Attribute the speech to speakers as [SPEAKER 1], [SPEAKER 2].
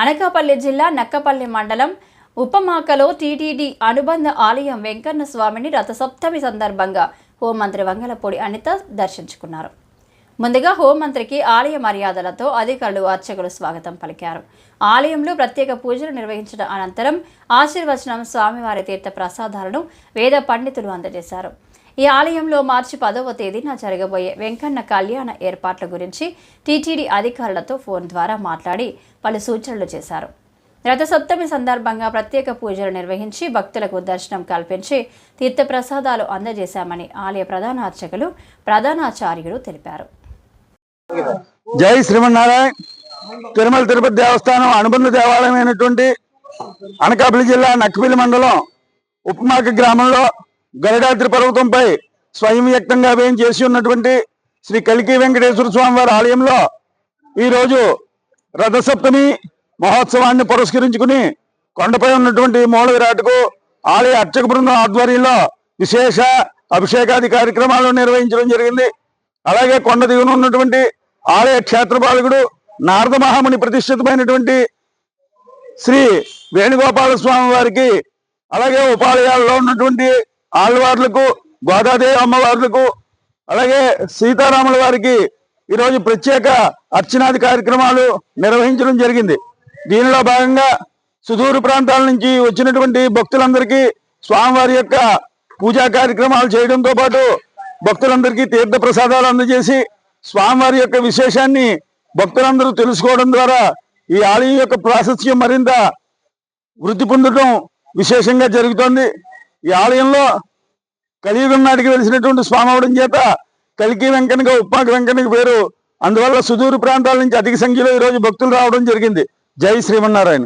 [SPEAKER 1] అనకాపల్లి జిల్లా నక్కపల్లి మండలం ఉపమాకలో టీటీడీ అనుబంధ ఆలయం వెంకన్న స్వామిని రథసప్తమి సందర్భంగా హోంమంత్రి వంగలపూడి అనిత దర్శించుకున్నారు. ముందుగా హోంమంత్రికి ఆలయ మర్యాదలతో అధికారులు అర్చకులు స్వాగతం పలికారు. ఆలయంలో ప్రత్యేక పూజలు నిర్వహించిన అనంతరం ఆశీర్వచనం స్వామివారి తీర్థ ప్రసాదాలను వేద పండితులు అందజేశారు. ఈ ఆలయంలో మార్చి పదవ తేదీన జరగబోయే వెంకన్న కళ్యాణ ఏర్పాట్ల గురించి టీటీడీ అధికారులతో ఫోన్ ద్వారా మాట్లాడి పలు సూచనలు చేశారు. రథసప్తమి సందర్భంగా ప్రత్యేక పూజలు నిర్వహించి భక్తులకు దర్శనం కల్పించి తీర్థప్రసాదాలు అందజేశామని ఆలయ ప్రధాన అర్చకులు ప్రధానాచార్యులు తెలిపారు.
[SPEAKER 2] జై శ్రీమన్నారాయణ. తిరుమల తిరుపతి దేవస్థానం అనుబంధ దేవాలయమైనటువంటి అనకాపల్లి జిల్లా నక్కపల్లి మండలం ఉపమాక గ్రామంలో గరుడాద్రి పర్వతంపై స్వయం వ్యక్తంగా వేయం చేసి ఉన్నటువంటి శ్రీ కలికి వెంకటేశ్వర స్వామి వారి ఆలయంలో ఈరోజు రథసప్తమి మహోత్సవాన్ని పురస్కరించుకుని కొండపై ఉన్నటువంటి మూల విరాట్కు ఆలయ అర్చక బృందం ఆధ్వర్యంలో విశేష అభిషేకాది కార్యక్రమాలు నిర్వహించడం జరిగింది. అలాగే కొండ దిగున ఉన్నటువంటి ఆలయ క్షేత్రపాలకుడు నారద మహాముని ప్రతిష్ఠితమైనటువంటి శ్రీ వేణుగోపాల స్వామి వారికి అలాగే ఉపాలయాల్లో ఉన్నటువంటి ఆళ్వార్లకు గోదాదేవి అమ్మవార్లకు అలాగే సీతారాముల వారికి ఈరోజు ప్రత్యేక అర్చనాది కార్యక్రమాలు నిర్వహించడం జరిగింది. దీనిలో భాగంగా సుదూరు ప్రాంతాల నుంచి వచ్చినటువంటి భక్తులందరికీ స్వామివారి యొక్క పూజా కార్యక్రమాలు చేయడంతో పాటు భక్తులందరికీ తీర్థ ప్రసాదాలు అందజేసి స్వామివారి యొక్క విశేషాన్ని భక్తులందరూ తెలుసుకోవడం ద్వారా ఈ ఆలయం యొక్క ప్రాశస్త్యం మరింత వృద్ధి పొందడం విశేషంగా జరుగుతోంది. ఈ ఆలయంలో కలియుగం నాటికి వెలిసినటువంటి స్వామి అవడం చేత కలికి వెంకనగా ఉప్పాక వెంకనకి పేరు. అందువల్ల సుదూర ప్రాంతాల నుంచి అధిక సంఖ్యలో ఈరోజు భక్తులు రావడం జరిగింది. జై శ్రీమన్నారాయణ.